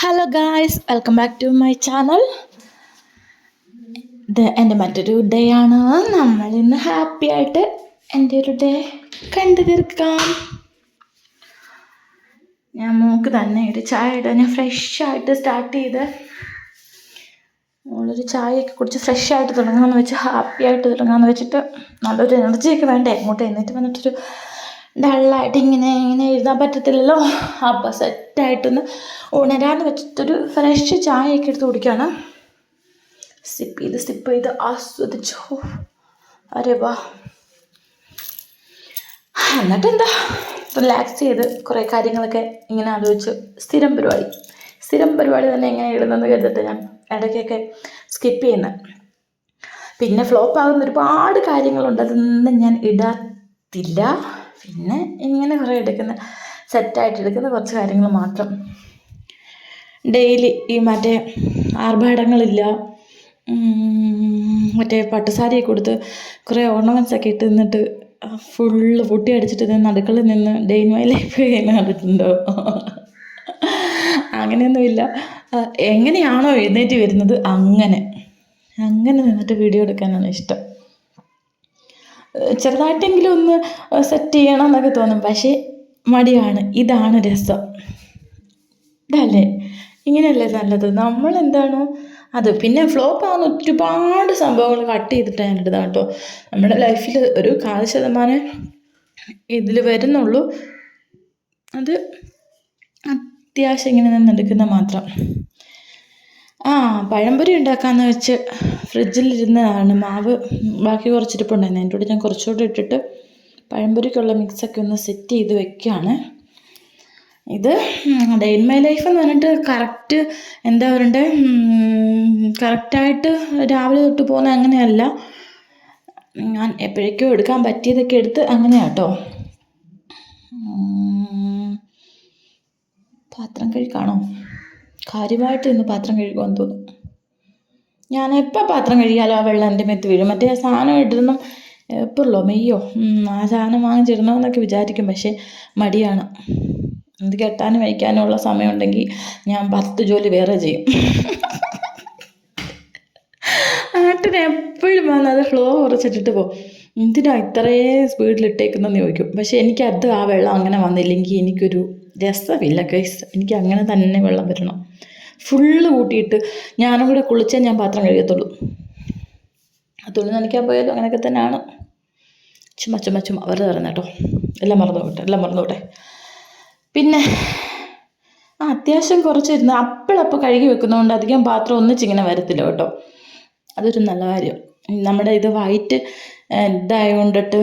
Hello guys welcome back to my channel ഇത് എന്റെ മറ്റൊരു ഡേ ആണ്. നമ്മൾ ഇന്ന് ഹാപ്പി ആയിട്ട് എന്റെ ഒരു ഡേ കണ്ടു തീർക്കാം. ഞാൻ മൂക്ക് തന്നെ ഒരു ചായ ഇടാൻ ഞാൻ ഫ്രഷ് ആയിട്ട് സ്റ്റാർട്ട് ചെയ്ത്. നമ്മളൊരു ചായയൊക്കെ കുടിച്ച് ഫ്രഷ് ആയിട്ട് തുടങ്ങാമെന്ന് വെച്ച് ഹാപ്പി ആയിട്ട് തുടങ്ങാമെന്ന് വെച്ചിട്ട് നല്ലൊരു എനർജിയൊക്കെ വേണ്ടേ? അങ്ങോട്ട് എന്നിട്ട് വന്നിട്ടൊരു ഡള്ളായിട്ട് ഇങ്ങനെ ഇങ്ങനെ എഴുതാൻ പറ്റത്തില്ലല്ലോ. അപ്പോൾ സെറ്റായിട്ടൊന്ന് ഉണരാന്ന് വെച്ചിട്ടൊരു ഫ്രഷ് ചായയൊക്കെ എടുത്ത് കുടിക്കുകയാണ് സിപ്പ് ചെയ്ത് സിപ്പ് ചെയ്ത് ആസ്വദിച്ചോ. അരെ വാ. എന്നിട്ട് എന്താ റിലാക്സ് ചെയ്ത് കുറേ കാര്യങ്ങളൊക്കെ ഇങ്ങനെ ആലോചിച്ച് സ്ഥിരം പരിപാടി. സ്ഥിരം പരിപാടി തന്നെ എങ്ങനെ ഇടുന്നെന്ന് കരുതിട്ട് ഞാൻ. ഇടയ്ക്കൊക്കെ സ്കിപ്പ് ചെയ്യുന്നത് പിന്നെ ഫ്ലോപ്പ് ആകുന്ന ഒരുപാട് കാര്യങ്ങളുണ്ട്. അതൊന്നും ഞാൻ ഇടാത്തില്ല. പിന്നെ ഇങ്ങനെ കുറേ എടുക്കുന്ന സെറ്റായിട്ട് എടുക്കുന്ന കുറച്ച് കാര്യങ്ങൾ മാത്രം. ഡെയിലി ഈ മറ്റേ ആർഭാടങ്ങളില്ല. മറ്റേ പട്ടുസാരിയൊക്കെ കൊടുത്ത് കുറേ ഓർണമെന്റ്സ് ഒക്കെ ഇട്ട് നിന്നിട്ട് ഫുള്ള് പൊട്ടി അടിച്ചിട്ട് നിന്ന് അടുക്കളയിൽ നിന്ന് ഡേ ഇൻ മൈ ലൈഫ് ചെയ്യുന്ന കണ്ടിട്ടുണ്ടോ? അങ്ങനെയൊന്നുമില്ല. എങ്ങനെയാണോ എഴുന്നേറ്റ് വരുന്നത് അങ്ങനെ. അങ്ങനെ നിന്നിട്ട് വീഡിയോ എടുക്കാനാണ് ഇഷ്ടം. ചെറുതായിട്ടെങ്കിലും ഒന്ന് സെറ്റ് ചെയ്യണം എന്നൊക്കെ തോന്നും. പക്ഷേ മടിയാണ്. ഇതാണ് രസം. ഇതല്ലേ? ഇങ്ങനെയല്ലേ നല്ലത്? നമ്മൾ എന്താണോ അത്. പിന്നെ ഫ്ലോപ്പ് ആകുന്ന ഒരുപാട് സംഭവങ്ങൾ കട്ട് ചെയ്തിട്ടാണ് ഇടുന്നത് കേട്ടോ. നമ്മുടെ ലൈഫിൽ ഒരു കാൽ ശതമാനം ഇതിൽ വരുന്നുള്ളൂ. അത് അത്യാവശ്യം ഇങ്ങനെ നിന്നെടുക്കുന്ന മാത്രം. ആ പഴംപൊരി ഉണ്ടാക്കാമെന്ന് വെച്ച് ഫ്രിഡ്ജിലിരുന്നതാണ് മാവ്. ബാക്കി കുറച്ചിരിപ്പുണ്ടായിരുന്നു. അതിന്റെ കൂടെ ഞാൻ കുറച്ചുകൂടി ഇട്ടിട്ട് പഴംപൊരിക്കുള്ള മിക്സൊക്കെ ഒന്ന് സെറ്റ് ചെയ്ത് വെക്കുകയാണ്. ഇത് ഡേ ഇൻ മൈ ലൈഫ് എന്ന് പറഞ്ഞിട്ട് കറക്റ്റ് എന്താ പറയണ്ടേ? കറക്റ്റായിട്ട് രാവിലെ തൊട്ട് പോകുന്ന അങ്ങനെയല്ല. ഞാൻ എപ്പോഴേക്കും എടുക്കാൻ പറ്റിയതൊക്കെ എടുത്ത് അങ്ങനെയാട്ടോ പാത്രം കഴുകാണോ? കാര്യമായിട്ട് ഇന്ന് പാത്രം കഴുകുമെന്ന് തോന്നുന്നു. ഞാൻ എപ്പോൾ പാത്രം കഴുകിയാലും ആ വെള്ളം എന്റെ മേത്ത് വീഴും. മറ്റേ ആ സാധനം ഇടണം എപ്പോഴല്ലോ മെയ്യോ? ആ സാധനം വാങ്ങിച്ചിടണമെന്നൊക്കെ വിചാരിക്കും പക്ഷേ മടിയാണ്. ഇത് കെട്ടാനും വയ്ക്കാനും ഉള്ള സമയമുണ്ടെങ്കിൽ ഞാൻ പത്ത് ജോലി വേറെ ചെയ്യും. ആട്ടിന് എപ്പോഴും വന്ന് അത് ഫ്ലോ കുറച്ചിട്ടിട്ട് പോകും എന്തിനാ ഇത്രയേ സ്പീഡിൽ ഇട്ടേക്കുന്നതെന്ന് ചോദിക്കും. പക്ഷേ എനിക്കത് ആ വെള്ളം അങ്ങനെ വന്നില്ലെങ്കിൽ എനിക്കൊരു രസമില്ല കേസ് എനിക്ക് അങ്ങനെ തന്നെ വെള്ളം വരണം. ഫുള്ള് കൂട്ടിയിട്ട് ഞാനും കൂടെ കുളിച്ചേ ഞാൻ പാത്രം കഴുകത്തുള്ളൂ. തുള്ളി നനയ്ക്കാൻ പോയാലും അങ്ങനെയൊക്കെ തന്നെയാണ്. ചുമ്മാ ചുമ്മാ ചുമ്മാ. വെറുതെ പറയുന്നത് കേട്ടോ. എല്ലാം മറന്നു എല്ലാം മറന്നു പിന്നെ ആ അത്യാവശ്യം കുറച്ചിരുന്ന് അപ്പോഴപ്പോൾ കഴുകി വെക്കുന്നതുകൊണ്ട് അധികം പാത്രം ഒന്നിച്ചിങ്ങനെ വരത്തില്ല കേട്ടോ. അതൊരു നല്ല കാര്യം. നമ്മുടെ ഇത് വൈറ്റ് ഇതായതുകൊണ്ടിട്ട്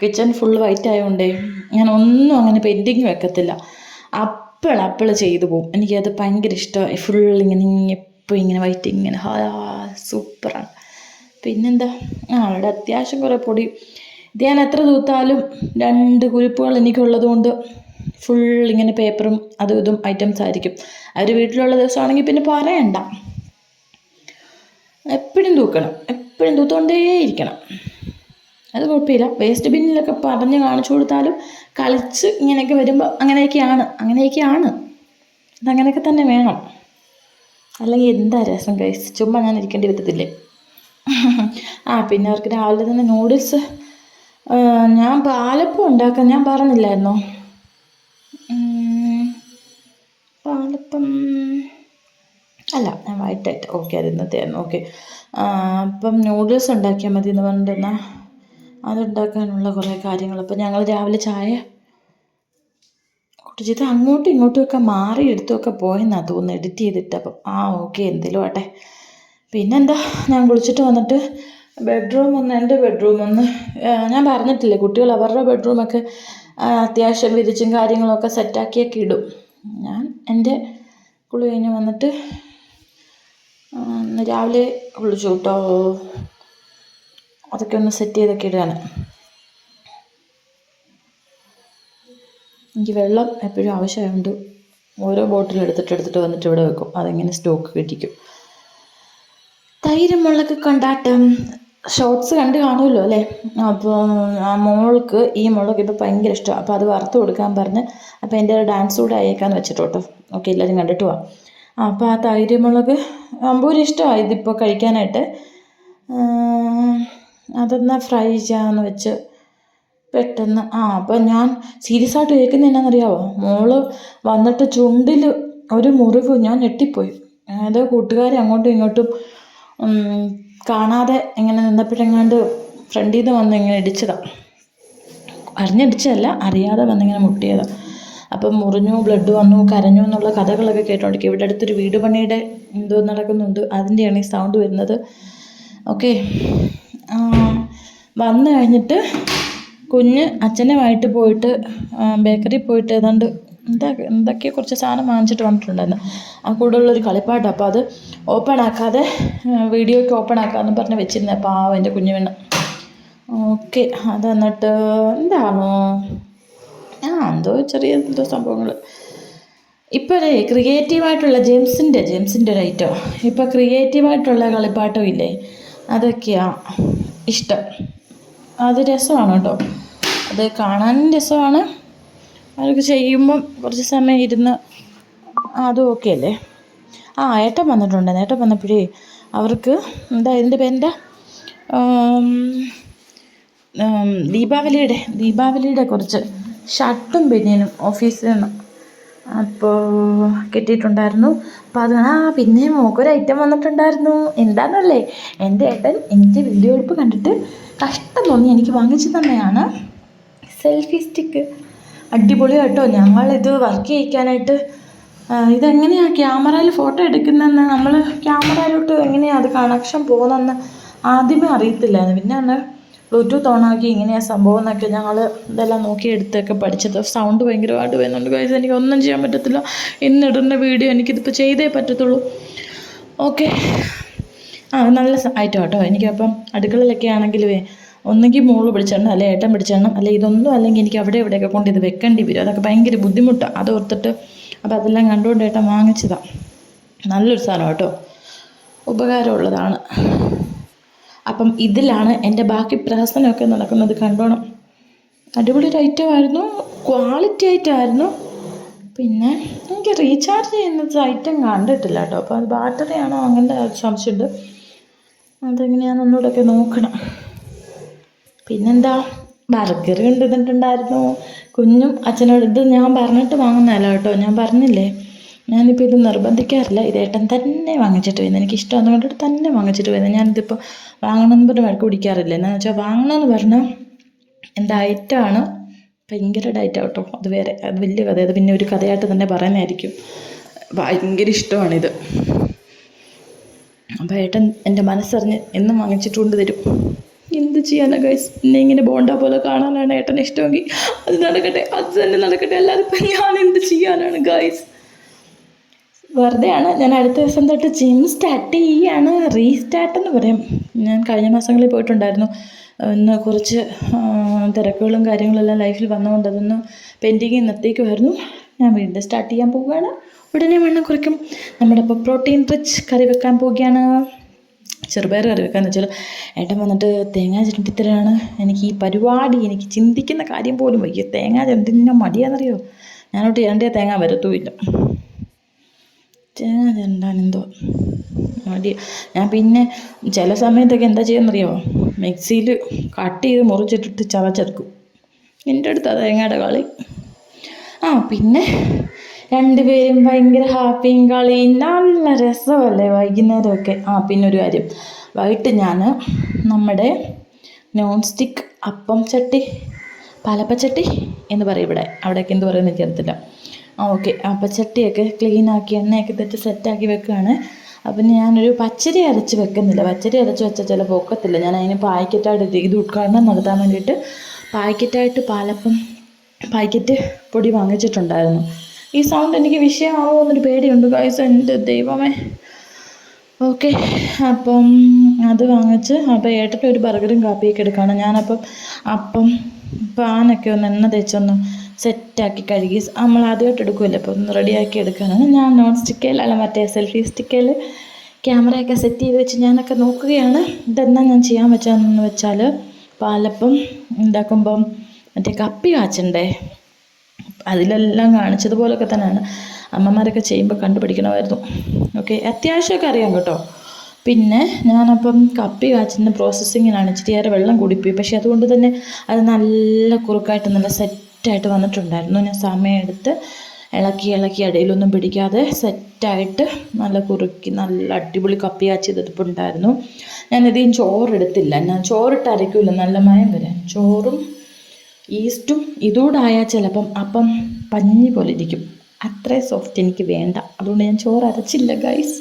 കിച്ചൺ ഫുൾ വൈറ്റ് ആയതുകൊണ്ടേ ഞാൻ ഒന്നും അങ്ങനെ പെയിന്റിങ് വെക്കത്തില്ല. അപ്പോൾ അപ്പോൾ ചെയ്തു പോകും. എനിക്കത് ഭയങ്കര ഇഷ്ടമായി ഫുൾ ഇങ്ങനെ എപ്പോഴും ഇങ്ങനെ വൈറ്റ് ഇങ്ങനെ സൂപ്പറാണ് പിന്നെന്താ? അവിടെ അത്യാവശ്യം കുറേ പൊടി. ഞാൻ എത്ര തൂത്താലും രണ്ട് കുരിപ്പുകൾ എനിക്കുള്ളത് കൊണ്ട് ഫുൾ ഇങ്ങനെ പേപ്പറും അതും ഇതും ഐറ്റംസ് ആയിരിക്കും. അവർ വീട്ടിലുള്ള ദിവസമാണെങ്കിൽ പിന്നെ പറയണ്ട. എപ്പോഴും തൂക്കണം. എപ്പോഴും തൂത്തോണ്ടേയിരിക്കണം. അത് കുഴപ്പമില്ല. വേസ്റ്റ് ബിന്നിലൊക്കെ പറഞ്ഞ് കാണിച്ചു കൊടുത്താലും കളിച്ച് ഇങ്ങനെയൊക്കെ വരുമ്പോൾ അങ്ങനെയൊക്കെയാണ് അങ്ങനെയൊക്കെയാണ്. അതങ്ങനെയൊക്കെ തന്നെ വേണം. അല്ലെങ്കിൽ എന്താ രസം കഴിച്ച് ചുമ്മാ ഞാൻ ഇരിക്കേണ്ടി വരത്തില്ലേ? ആ പിന്നെ അവർക്ക് രാവിലെ തന്നെ നൂഡിൽസ് ഞാൻ പാലപ്പം ഉണ്ടാക്കാൻ ഞാൻ പറഞ്ഞില്ലായിരുന്നോ? പാലപ്പം അല്ല ഞാൻ വൈറ്റായിട്ട് ഓക്കെ അത് ഇന്നത്തെ ആയിരുന്നു ഓക്കെ അപ്പം നൂഡിൽസ് ഉണ്ടാക്കിയാൽ മതി എന്ന്? പറഞ്ഞിരുന്നാൽ അതുണ്ടാക്കാനുള്ള കുറേ കാര്യങ്ങൾ. അപ്പം ഞങ്ങൾ രാവിലെ ചായ കുടിച്ചിട്ട് അങ്ങോട്ടും ഇങ്ങോട്ടും ഒക്കെ മാറി എടുത്തൊക്കെ പോയെന്നാണ് തോന്നുന്നു എഡിറ്റ് ചെയ്തിട്ട്. അപ്പം ആ ഓക്കെ എന്തേലും ആട്ടെ. പിന്നെന്താ ഞാൻ കുളിച്ചിട്ട് വന്നിട്ട് ബെഡ്റൂം ഒന്ന് എന്റെ ബെഡ്റൂം ഒന്ന് ഞാൻ പറഞ്ഞിട്ടില്ലേ കുട്ടികൾ അവരുടെ ബെഡ്റൂമൊക്കെ അത്യാവശ്യം വിരിച്ചും കാര്യങ്ങളൊക്കെ സെറ്റാക്കിയൊക്കെ ഇടും. ഞാൻ എന്റെ കുളി കഴിഞ്ഞ് വന്നിട്ട് രാവിലെ കുളിച്ചു കേട്ടോ. അതൊക്കെ ഒന്ന് സെറ്റ് ചെയ്തൊക്കെ ഇടുകയാണ്. എനിക്ക് വെള്ളം എപ്പോഴും ആവശ്യമായതുകൊണ്ട് ഓരോ ബോട്ടിൽ എടുത്തിട്ട് എടുത്തിട്ട് വന്നിട്ട് ഇവിടെ വെക്കും. അതെങ്ങനെ സ്റ്റോക്ക് കിട്ടിക്കും. തൈര് മുളക് കൊണ്ടാട്ടം. ഷോർട്സ് കണ്ട് കാണുമല്ലോ അല്ലേ? അപ്പോൾ ആ മോൾക്ക് ഈ മുളക് ഇപ്പോൾ ഭയങ്കര ഇഷ്ടമാണ്. അപ്പോൾ അത് വറുത്ത് കൊടുക്കാൻ പറഞ്ഞ് അപ്പോൾ എന്റെ ഡാൻസ് കൂടെ അയക്കാന്ന് വെച്ചിട്ട് കേട്ടോ. ഓക്കെ എല്ലാവരും കണ്ടിട്ട് പോവാം. അപ്പോൾ ആ തൈര് മുളക് അമ്പൂരി ഇഷ്ടമാണ് ഇതിപ്പോൾ കഴിക്കാനായിട്ട്. അതൊന്ന് ഫ്രൈ ചെയ്യാമെന്ന് വെച്ച് പെട്ടെന്ന്. ആ അപ്പം ഞാൻ സീരിയസ് ആയിട്ട് കേൾക്കുന്ന എന്നാണെന്നറിയാവോ മോൾ വന്നിട്ട് ചുണ്ടിൽ ഒരു മുറിവ് ഞാൻ ഞെട്ടിപ്പോയി. അതായത് കൂട്ടുകാരെ അങ്ങോട്ടും ഇങ്ങോട്ടും കാണാതെ ഇങ്ങനെ നിന്നപ്പോഴെങ്ങാണ്ട് ഫ്രണ്ടിൽ നിന്ന് വന്ന് ഇങ്ങനെ ഇടിച്ചതാണ് അറിഞ്ഞടിച്ചതല്ല അറിയാതെ വന്നിങ്ങനെ മുട്ടിയതാണ് അപ്പം മുറിഞ്ഞു ബ്ലഡ് വന്നു കരഞ്ഞു എന്നുള്ള കഥകളൊക്കെ കേട്ടോണ്ടിരിക്കും. ഇവിടെ അടുത്തൊരു വീട് പണിയുടെ എന്തോ നടക്കുന്നുണ്ട്. അതിന്റെയാണ് ഈ സൗണ്ട് വരുന്നത്. ഓക്കെ വന്നു കഴിഞ്ഞിട്ട് കുഞ്ഞ് അച്ഛനുമായിട്ട് പോയിട്ട് ബേക്കറി പോയിട്ട് ഏതാണ്ട് എന്താ എന്തൊക്കെയോ കുറച്ച് സാധനം വാങ്ങിച്ചിട്ട് വന്നിട്ടുണ്ടായിരുന്നു. ആ കൂടെ ഉള്ളൊരു കളിപ്പാട്ട്. അപ്പോൾ അത് ഓപ്പൺ ആക്കാതെ വീഡിയോയ്ക്ക് ഓപ്പൺ ആക്കാമെന്ന് പറഞ്ഞ് വെച്ചിരുന്നേ. പാവം എന്റെ കുഞ്ഞു വീണ് ഓക്കെ അത് എന്നിട്ട് എന്താണോ? ആ എന്തോ ചെറിയ എന്തോ സംഭവങ്ങൾ ഇപ്പോൾ ക്രിയേറ്റീവായിട്ടുള്ള ജെയിംസിന്റെ ജെയിംസിന്റെ ഒരു ഐറ്റം ഇപ്പോൾ ക്രിയേറ്റീവായിട്ടുള്ള കളിപ്പാട്ടം ഇല്ലേ? അതൊക്കെയാണ് ഇഷ്ടം. അത് രസമാണ് കേട്ടോ. അത് കാണാനും രസമാണ്. അതൊക്കെ ചെയ്യുമ്പം കുറച്ച് സമയം ഇരുന്ന് അതും ഓക്കെ അല്ലേ? ആ ഏട്ടൻ വന്നിട്ടുണ്ട്. ഏട്ടൻ വന്നപ്പോഴേ അവർക്ക് എന്താ ഇതിന്റെ ഉം, ദീപാവലിയുടെ ദീപാവലിയുടെ കുറച്ച് ഷർട്ടും ബനിയനും ഓഫീസിൽ നിന്ന് അപ്പോൾ കിട്ടിയിട്ടുണ്ടായിരുന്നു. അപ്പോൾ അത് ആ പിന്നെ മോക്കൊരു ഐറ്റം വന്നിട്ടുണ്ടായിരുന്നു. എന്താണെന്നല്ലേ എന്റെ ഏട്ടൻ എന്റെ വീഡിയോ എടുപ്പ് കണ്ടിട്ട് കഷ്ടം തോന്നി. എനിക്ക് വാങ്ങിച്ചു തന്നെയാണ്. സെൽഫി സ്റ്റിക്ക് അടിപൊളി കേട്ടോ ഞങ്ങളിത് വർക്ക് ചെയ്യിക്കാനായിട്ട് ഇതെങ്ങനെയാണ് ക്യാമറയിൽ ഫോട്ടോ എടുക്കുന്നതെന്ന്? നമ്മൾ ക്യാമറയിലോട്ട് എങ്ങനെയാണ് അത് കണക്ഷൻ പോകുന്നതെന്ന് ആദ്യമേ അറിയത്തില്ലായിരുന്നു. പിന്നെ അന്ന് ബ്ലൂടൂത്ത് ഓണാക്കി ഇങ്ങനെയാണ് സംഭവം എന്നൊക്കെ ഞങ്ങൾ ഇതെല്ലാം നോക്കി എടുത്തൊക്കെ പഠിച്ചത്. സൗണ്ട് ഭയങ്കരമായിട്ട് വരുന്നുണ്ട്. കാര്യം എനിക്ക് ഒന്നും ചെയ്യാൻ പറ്റത്തില്ല. ഇന്നിടുന്ന വീഡിയോ എനിക്കിതിപ്പോൾ ചെയ്തേ പറ്റത്തുള്ളൂ. ഓക്കെ ആ നല്ല ഐറ്റം കേട്ടോ എനിക്കപ്പം അടുക്കളയിലൊക്കെ ആണെങ്കിലുവേ ഒന്നെങ്കിൽ മോൾ പിടിച്ചിടണം അല്ലെ ഏട്ടൻ പിടിച്ചിടണം അല്ലെ ഇതൊന്നും അല്ലെങ്കിൽ എനിക്ക് അവിടെ ഇവിടെയൊക്കെ കൊണ്ട് ഇത് വെക്കേണ്ടി വരും. അതൊക്കെ ഭയങ്കര ബുദ്ധിമുട്ടാണ് അത് ഓർത്തിട്ട് അപ്പോൾ അതെല്ലാം കണ്ടുകൊണ്ട് ഏട്ടൻ വാങ്ങിച്ചതാണ് നല്ലൊരു സാധനം കേട്ടോ ഉപകാരമുള്ളതാണ്. അപ്പം ഇതിലാണ് എന്റെ ബാക്കി പ്രഹസനമൊക്കെ നടക്കുന്നത്. കണ്ടോണം. അടിപൊളി ഐറ്റമായിരുന്നു ക്വാളിറ്റി ആയിട്ടായിരുന്നു പിന്നെ എനിക്ക് റീചാർജ് ചെയ്യുന്നത് ഐറ്റം കണ്ടിട്ടില്ല കേട്ടോ. അപ്പോൾ അത് ബാറ്ററി ആണോ അങ്ങനത്തെ സംശയമുണ്ട്. അതെങ്ങനെയാണെന്ന് ഒന്നുകൂടെയൊക്കെ നോക്കണം. പിന്നെന്താ? ബർഗർ കൊണ്ടുവന്നിട്ടുണ്ടായിരുന്നു കുഞ്ഞും അച്ഛനോട് ഇത് ഞാൻ പറഞ്ഞിട്ട് വാങ്ങുന്നതല്ല കേട്ടോ. ഞാൻ പറഞ്ഞില്ലേ? ഞാനിപ്പോൾ ഇത് നിർബന്ധിക്കാറില്ല. ഇത് ഏട്ടൻ തന്നെ വാങ്ങിച്ചിട്ട് വരുന്നത്. എനിക്ക് ഇഷ്ടമാണെന്ന് കണ്ടിട്ട് തന്നെ വാങ്ങിച്ചിട്ട് വരുന്നത്. ഞാനിതിപ്പോൾ വാങ്ങണമെന്ന് പറഞ്ഞ് വഴക്ക് പിടിക്കാറില്ല. എന്നാന്ന് വെച്ചാൽ വാങ്ങണമെന്ന് പറഞ്ഞാൽ എന്റെ ഐറ്റമാണ് ഭയങ്കര ഡയറ്റാണ് കേട്ടോ. അത് വേറെ അത് വലിയ കഥ അത് പിന്നെ ഒരു കഥയായിട്ട് തന്നെ പറയുന്നതായിരിക്കും. ഭയങ്കര ഇഷ്ടമാണിത്. അപ്പോൾ ഏട്ടൻ എന്റെ മനസ്സറിഞ്ഞ് എന്നും വാങ്ങിച്ചിട്ടുകൊണ്ട് തരും. എന്ത് ചെയ്യാനാ ഗൈസ് എന്നെ ഇങ്ങനെ ബോണ്ട പോലെ കാണാനാണ് ഏട്ടൻ ഇഷ്ടമെങ്കിൽ അത് നടക്കട്ടെ അത് തന്നെ നടക്കട്ടെ. അല്ലാതെ ഇപ്പം ഞാൻ എന്ത് ചെയ്യാനാണ് ഗൈസ് വെറുതെയാണ്. ഞാൻ അടുത്ത ദിവസം തൊട്ട് ജിം സ്റ്റാർട്ട് ചെയ്യാണ്. റീസ്റ്റാർട്ട് എന്ന് പറയും. ഞാൻ കഴിഞ്ഞ മാസങ്ങളിൽ പോയിട്ടുണ്ടായിരുന്നു. ഇന്ന് കുറച്ച് തിരക്കുകളും കാര്യങ്ങളെല്ലാം ലൈഫിൽ വന്നുകൊണ്ട് അതൊന്ന് പെൻഡിങ് നിർത്തിക്കുമായിരുന്നു ഞാൻ വീണ്ടും സ്റ്റാർട്ട് ചെയ്യാൻ പോവുകയാണ്. ഉടനെ വണ്ണം കുറയ്ക്കും നമ്മുടെ ഇപ്പോൾ പ്രോട്ടീൻ റിച്ച് കറി വെക്കാൻ പോവുകയാണ്. ചെറുപയർ കറി വെക്കാന്ന് വെച്ചാൽ ഏട്ടൻ വന്നിട്ട് തേങ്ങ ചിരണ്ടിത്തരാണ്. എനിക്ക് ഈ പരിപാടി എനിക്ക് ചിന്തിക്കുന്ന കാര്യം പോലും വയ്യ. തേങ്ങ ചിരണ്ടിന് മടിയാണെന്നറിയോ? ഞാനോട്ട് ചിരണ്ടിയ തേങ്ങ വരത്തുമില്ല. എന്തോ മടി ഞാൻ പിന്നെ ചില സമയത്തൊക്കെ എന്താ ചെയ്യുന്നറിയോ? മിക്സിയിൽ കട്ട് ചെയ്ത് മുറിച്ചിട്ടിട്ട് ചവച്ചെടുക്കും എന്റെ അടുത്ത് തേങ്ങയുടെ കളി. ആ പിന്നെ രണ്ടുപേരും ഭയങ്കര ഹാപ്പിയും കളിയും നല്ല രസമല്ലേ വൈകുന്നേരമൊക്കെ. ആ പിന്നെ ഒരു കാര്യം. വൈകിട്ട് ഞാൻ നമ്മുടെ നോൺ സ്റ്റിക്ക് അപ്പം ചട്ടി പലപ്പച്ചട്ടി എന്ന് പറയും ഇവിടെ. അവിടെയൊക്കെ എന്ത് പറയുന്നത് എനിക്കറിയത്തില്ല. ആ അപ്പം ചട്ടിയൊക്കെ ക്ലീനാക്കി എണ്ണയൊക്കെ തെറ്റ് സെറ്റാക്കി വെക്കുകയാണ് അപ്പം ഞാനൊരു പച്ചരി അരച്ച് വെക്കുന്നില്ല. പച്ചരി അരച്ച് വെച്ചാൽ ചിലപ്പോൾ ഒക്കത്തില്ല ഞാൻ അതിന് പാക്കറ്റായിട്ട് ഇത് ഉദ്ഘാടനം നടത്താൻ വേണ്ടിയിട്ട് പാക്കറ്റായിട്ട് പാലപ്പം പാക്കറ്റ് പൊടി വാങ്ങിച്ചിട്ടുണ്ടായിരുന്നു. ഈ സൗണ്ട് എനിക്ക് വിഷയമാവോ എന്നൊരു പേടിയുണ്ട്. ഗൈസ് എന്റെ ദൈവമേ. ഓക്കെ. അപ്പം അത് വാങ്ങിച്ച് അപ്പോൾ ഏട്ടന്റെ ഒരു ബർഗറും കാപ്പിയൊക്കെ എടുക്കുകയാണ് ഞാനപ്പം അപ്പം പാനൊക്കെ ഒന്ന് എണ്ണ തേച്ചൊന്ന് സെറ്റാക്കി കഴുകി നമ്മൾ ആദ്യമായിട്ട് എടുക്കുമല്ലോ. അപ്പോൾ ഒന്ന് റെഡിയാക്കി എടുക്കാനാണ്. ഞാൻ നോൺ സ്റ്റിക്കയിലല്ല മറ്റേ സെൽഫി സ്റ്റിക്കയിൽ ക്യാമറയൊക്കെ സെറ്റ് ചെയ്ത് വെച്ച് ഞാനൊക്കെ നോക്കുകയാണ്. ഇതെന്നാ ഞാൻ ചെയ്യാൻ വെച്ചതെന്ന് വെച്ചാൽ പാലപ്പം ഉണ്ടാക്കുമ്പം മറ്റേ കപ്പി കാച്ചണ്ടേ. അതിലെല്ലാം കാണിച്ചതുപോലൊക്കെ തന്നെയാണ്. അമ്മമാരൊക്കെ ചെയ്യുമ്പോൾ കണ്ടുപിടിക്കണമായിരുന്നു. ഓക്കെ അത്യാവശ്യമൊക്കെ അറിയാം കേട്ടോ. പിന്നെ ഞാനപ്പം കപ്പി കാച്ചുന്ന പ്രോസസ്സിങ്ങിനാണ് ഇച്ചിരിയേറെ വെള്ളം കൂടിപ്പോയി. പക്ഷേ അതുകൊണ്ട് തന്നെ അത് നല്ല കുറുക്കായിട്ട് നല്ല സെറ്റായിട്ട് വന്നിട്ടുണ്ടായിരുന്നു. ഞാൻ സമയമെടുത്ത് ഇളക്കി ഇളക്കി ഇടയിലൊന്നും പിടിക്കാതെ സെറ്റായിട്ട് നല്ല കുറുക്കി നല്ല അടിപൊളി കപ്പിയാച്ചി കാച്ചിയതിട്ടുണ്ടായിരുന്നു ഞാൻ ഇതേം ചോറെടുത്തില്ല. ഞാൻ ചോറിട്ട് അരയ്ക്കില്ല നല്ല മയം വരാൻ. ചോറും ഈസ്റ്റും ഇതൂടായാൽ ചിലപ്പം അപ്പം പഞ്ഞി പോലെ ഇരിക്കും. അത്രയും സോഫ്റ്റ് എനിക്ക് വേണ്ട. അതുകൊണ്ട് ഞാൻ ചോറ് അരച്ചില്ല ഗൈസ്.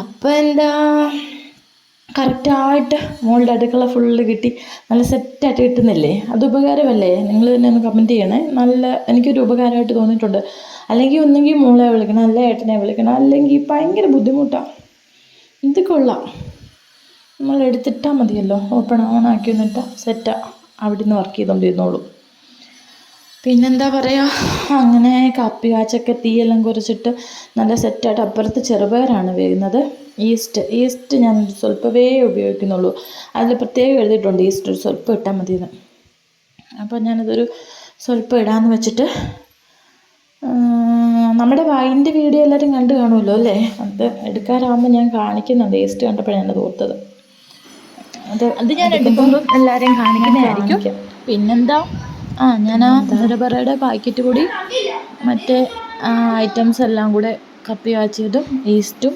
അപ്പം എന്താ കറക്റ്റായിട്ട് മോളുടെ അടുക്കള ഫുള്ള് കിട്ടി. നല്ല സെറ്റായിട്ട് കിട്ടുന്നില്ലേ? അത് ഉപകാരമല്ലേ? നിങ്ങൾ തന്നെ ഒന്ന് കമന്റ് ചെയ്യണേ. നല്ല എനിക്കൊരു ഉപകാരമായിട്ട് തോന്നിയിട്ടുണ്ട്. അല്ലെങ്കിൽ ഒന്നെങ്കിൽ മോളെ വിളിക്കണം അല്ലെ ഏട്ടനെ വിളിക്കണം അല്ലെങ്കിൽ ഭയങ്കര ബുദ്ധിമുട്ടാണ് ഇത് കൊള്ളാം. നമ്മൾ എടുത്തിട്ടാൽ മതിയല്ലോ. ഓപ്പൺ ഓൺ ആക്കി വന്നിട്ട് സെറ്റാണ് അവിടെ നിന്ന് വർക്ക് ചെയ്തുകൊണ്ടിരുന്നോളൂ പിന്നെന്താ പറയുക അങ്ങനെ കാപ്പി കാച്ചൊക്കെ തീയെല്ലാം കുറിച്ചിട്ട് നല്ല സെറ്റായിട്ട് അപ്പുറത്ത് ചെറുപയറാണ് വേകുന്നത് ഈസ്റ്റ് ഈസ്റ്റ് ഞാൻ സ്വല്പമേ ഉപയോഗിക്കുന്നുള്ളൂ. അതിൽ പ്രത്യേകം എഴുതിയിട്ടുണ്ട് ഈസ്റ്റ് ഒരു സ്വല്പം ഇട്ടാൽ മതിയെന്ന്. അപ്പോൾ ഞാനതൊരു സ്വല്പം ഇടാമെന്ന് വെച്ചിട്ട് നമ്മുടെ വൈന്റെ വീഡിയോ എല്ലാവരും കണ്ടു കാണുമല്ലോ അല്ലേ? അത് എടുക്കാറാകുമ്പോൾ ഞാൻ കാണിക്കുന്നുണ്ട് ഈസ്റ്റ് കണ്ടപ്പോഴാണ് ഞാൻ ഓർത്തത്. അത് അത് ഞാൻ എടുക്കുമ്പോൾ എല്ലാവരെയും കാണിക്കുന്നതായിരിക്കും. പിന്നെന്താ? ആ ഞാൻ ആ ധരബറയുടെ പാക്കറ്റ് കൂടി മറ്റേ ഐറ്റംസ് എല്ലാം കൂടെ കപ്പി കാച്ചിയതും ഈസ്റ്റും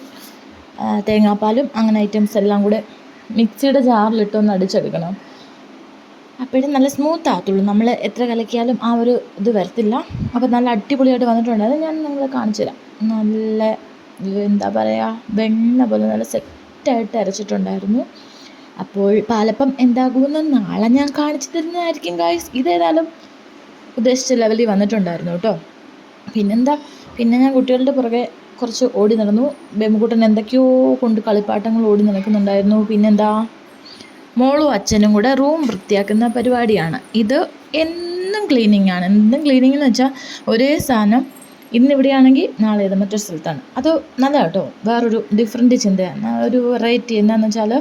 തേങ്ങാപ്പാലും അങ്ങനെ ഐറ്റംസ് എല്ലാം കൂടെ മിക്സിയുടെ ജാറിലിട്ട് ഒന്ന് അടിച്ചെടുക്കണം. അപ്പോഴും നല്ല സ്മൂത്ത് ആകത്തുള്ളൂ. നമ്മൾ എത്ര കലക്കിയാലും ആ ഒരു ഇത് വരത്തില്ല. അപ്പോൾ നല്ല അടിപൊളിയായിട്ട് വന്നിട്ടുണ്ട്. അത് ഞാൻ നിങ്ങളെ കാണിച്ചു തരാം. നല്ല എന്താ പറയുക വെണ്ണ പോലെ നല്ല സെറ്റായിട്ട് അരച്ചിട്ടുണ്ടായിരുന്നു. അപ്പോൾ പാലപ്പം എന്താകുമെന്ന് നാളെ ഞാൻ കാണിച്ചു തരുന്നതായിരിക്കും ഗായ്സ് ഇതേതായാലും ഉദ്ദേശിച്ച ലെവലിൽ വന്നിട്ടുണ്ടായിരുന്നു കേട്ടോ. പിന്നെന്താ? പിന്നെ ഞാൻ കുട്ടികളുടെ പുറകെ കുറച്ച് ഓടി നടന്നു. ബെമ്മുക്കുട്ടൻ എന്തൊക്കെയോ കൊണ്ട് കളിപ്പാട്ടങ്ങൾ ഓടി നടക്കുന്നുണ്ടായിരുന്നു. പിന്നെന്താ? മോളും അച്ഛനും കൂടെ റൂം വൃത്തിയാക്കുന്ന പരിപാടിയാണ്. ഇത് എന്നും ക്ലീനിങ് ആണ്. എന്നും ക്ലീനിങ് എന്ന് വെച്ചാൽ ഒരേ സാധനം ഇന്നിവിടെയാണെങ്കിൽ നാളെ ഏത് മറ്റൊരു സ്ഥലത്താണ്. അത് നല്ല കേട്ടോ. വേറൊരു ഡിഫറെന്റ് ചിന്തയാണ്. ഒരു വെറൈറ്റി എന്താണെന്ന് വെച്ചാൽ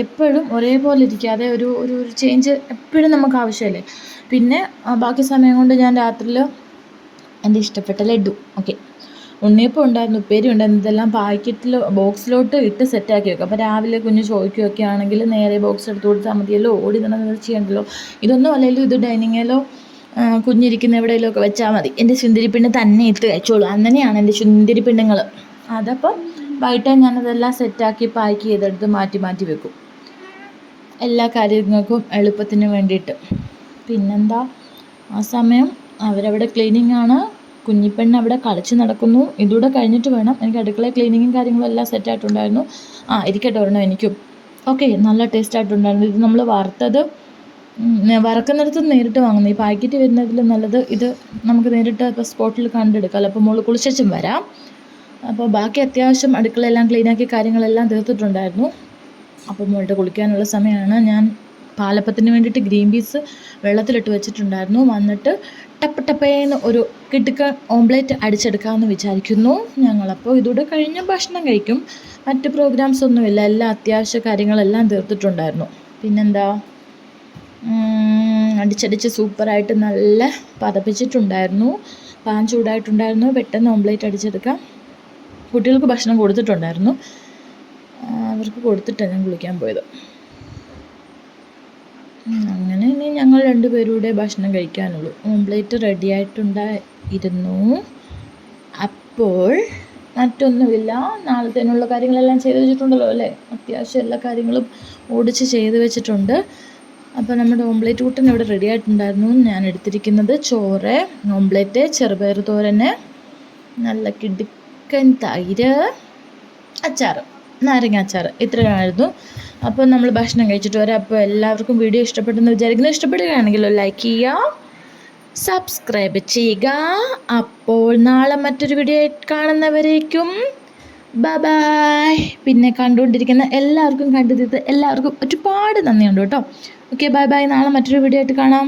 എപ്പോഴും ഒരേപോലെ ഇരിക്കാതെ ഒരു ഒരു ഒരു ചേഞ്ച് എപ്പോഴും നമുക്ക് ആവശ്യമല്ലേ? പിന്നെ ബാക്കി സമയം കൊണ്ട് ഞാൻ രാത്രിയിൽ എന്റെ ഇഷ്ടപ്പെട്ട ലഡു. ഓക്കെ ഉണ്ണിയപ്പം ഉണ്ടായിരുന്നു ഉപ്പേരി ഉണ്ടായിരുന്നു ഇതെല്ലാം പാക്കറ്റിൽ ബോക്സിലോട്ട് ഇട്ട് സെറ്റാക്കി വെക്കും. അപ്പോൾ രാവിലെ കുഞ്ഞ് ചോദിക്കുകയൊക്കെ ആണെങ്കിൽ നേരെ ബോക്സ് എടുത്ത് കൊടുത്താൽ മതിയല്ലോ ഓടി നടന്ന് ചെയ്യണ്ടല്ലോ ഇതൊന്നും അല്ലെങ്കിലും ഇത് ഡൈനിങ്ങിലോ കുഞ്ഞിരിക്കുന്ന എവിടെയെങ്കിലും ഒക്കെ വെച്ചാൽ മതി. എന്റെ ചുന്തിരിപ്പിണ്ണ് തന്നെ ഇട്ട് കഴിച്ചോളൂ അങ്ങനെയാണ് എന്റെ ചുന്തിരിപ്പിണ്ണുങ്ങൾ അതപ്പം വൈകിട്ട് ഞാനതെല്ലാം സെറ്റാക്കി പാക്ക് ചെയ്തെടുത്ത് മാറ്റി മാറ്റി വെക്കും. എല്ലാ കാര്യങ്ങൾക്കും എളുപ്പത്തിന് വേണ്ടിയിട്ട്. പിന്നെന്താ? ആ സമയം അവരവിടെ ക്ലീനിങ് ആണ്. കുഞ്ഞിപ്പെണ്ണ് അവിടെ കളിച്ച് നടക്കുന്നു. ഇതൂടെ കഴിഞ്ഞിട്ട് വേണം. എനിക്ക് അടുക്കള ക്ലീനിങ്ങും കാര്യങ്ങളും എല്ലാം സെറ്റായിട്ടുണ്ടായിരുന്നു ആ ഇരിക്കട്ടെ ഒരെണ്ണം എനിക്കും. ഓക്കെ നല്ല ടേസ്റ്റ് ആയിട്ടുണ്ടായിരുന്നു. ഇത് നമ്മൾ വറുത്തത് വറക്കുന്നിടത്ത് നേരിട്ട് വാങ്ങുന്നു. ഈ പാക്കറ്റ് വരുന്നതിൽ നല്ലത് ഇത് നമുക്ക് നേരിട്ട് ഇപ്പോൾ സ്പോട്ടിൽ കണ്ടെടുക്കാം അപ്പോൾ മോൾ കുളിച്ചും വരാം. അപ്പോൾ ബാക്കി അത്യാവശ്യം അടുക്കളയെല്ലാം ക്ലീനാക്കി കാര്യങ്ങളെല്ലാം തീർത്തിട്ടുണ്ടായിരുന്നു. അപ്പോൾ മോളുടെ കുളിക്കാനുള്ള സമയമാണ്. ഞാൻ പാലപ്പത്തിന് വേണ്ടിയിട്ട് ഗ്രീൻ പീസ് വെള്ളത്തിലിട്ട് വെച്ചിട്ടുണ്ടായിരുന്നു. വന്നിട്ട് ടപ്പ് ടപ്പേന്ന് ഒരു കിടുക്ക ഓംപ്ലേറ്റ് അടിച്ചെടുക്കാമെന്ന് വിചാരിക്കുന്നു. ഞങ്ങളപ്പോൾ ഇതോടെ കഴിഞ്ഞ് ഭക്ഷണം കഴിക്കും. മറ്റ് പ്രോഗ്രാംസ് ഒന്നുമില്ല. എല്ലാ അത്യാവശ്യ കാര്യങ്ങളെല്ലാം തീർത്തിട്ടുണ്ടായിരുന്നു. പിന്നെന്താ? അടിച്ചടിച്ച് സൂപ്പറായിട്ട് നല്ല പതപ്പിച്ചിട്ടുണ്ടായിരുന്നു. പാൻ ചൂടായിട്ടുണ്ടായിരുന്നു. പെട്ടെന്ന് ഓംപ്ലേറ്റ് അടിച്ചെടുക്കാം. കുട്ടികൾക്ക് ഭക്ഷണം കൊടുത്തിട്ടുണ്ടായിരുന്നു. അവർക്ക് കൊടുത്തിട്ടാണ് ഞാൻ കുളിക്കാൻ പോയത്. അങ്ങനെ ഇനി ഞങ്ങൾ രണ്ട് പേരുടെ ഭക്ഷണം കഴിക്കാനുള്ളൂ. ഓംപ്ലേറ്റ് റെഡി ആയിട്ടുണ്ടായിരുന്നു. അപ്പോൾ മറ്റൊന്നുമില്ല. നാളത്തേനുള്ള കാര്യങ്ങളെല്ലാം ചെയ്തു വെച്ചിട്ടുണ്ടല്ലോ അല്ലേ? അത്യാവശ്യം എല്ലാ കാര്യങ്ങളും ഓടിച്ച് ചെയ്തു വെച്ചിട്ടുണ്ട്. അപ്പോൾ നമ്മുടെ ഓംപ്ലേറ്റ് കൂട്ടൻ ഇവിടെ റെഡി ആയിട്ടുണ്ടായിരുന്നു. ഞാൻ എടുത്തിരിക്കുന്നത് ചോറ് ഓംപ്ലേറ്റ് ചെറുപയർ തോരന് നല്ല കിടുക്കൻ തൈര് അച്ചാറ്. നാരങ്ങ അച്ചാറ് ഇത്രയായിരുന്നു. അപ്പോൾ നമ്മൾ ഭക്ഷണം കഴിച്ചിട്ട് വരാം. അപ്പോൾ എല്ലാവർക്കും വീഡിയോ ഇഷ്ടപ്പെട്ടെന്ന് വിചാരിക്കുന്നു. ഇഷ്ടപ്പെടുകയാണെങ്കിലോ ലൈക്ക് ചെയ്യുക. സബ്സ്ക്രൈബ് ചെയ്യുക. അപ്പോൾ നാളെ മറ്റൊരു വീഡിയോ കാണുന്നവരേക്കും ബൈ പിന്നെ കണ്ടുകൊണ്ടിരിക്കുന്ന എല്ലാവർക്കും കണ്ടു തീർത്ത് എല്ലാവർക്കും ഒരുപാട് നന്ദിയുണ്ട് കേട്ടോ. ഓക്കെ ബൈ ബൈ നാളെ മറ്റൊരു വീഡിയോ ആയിട്ട് കാണാം.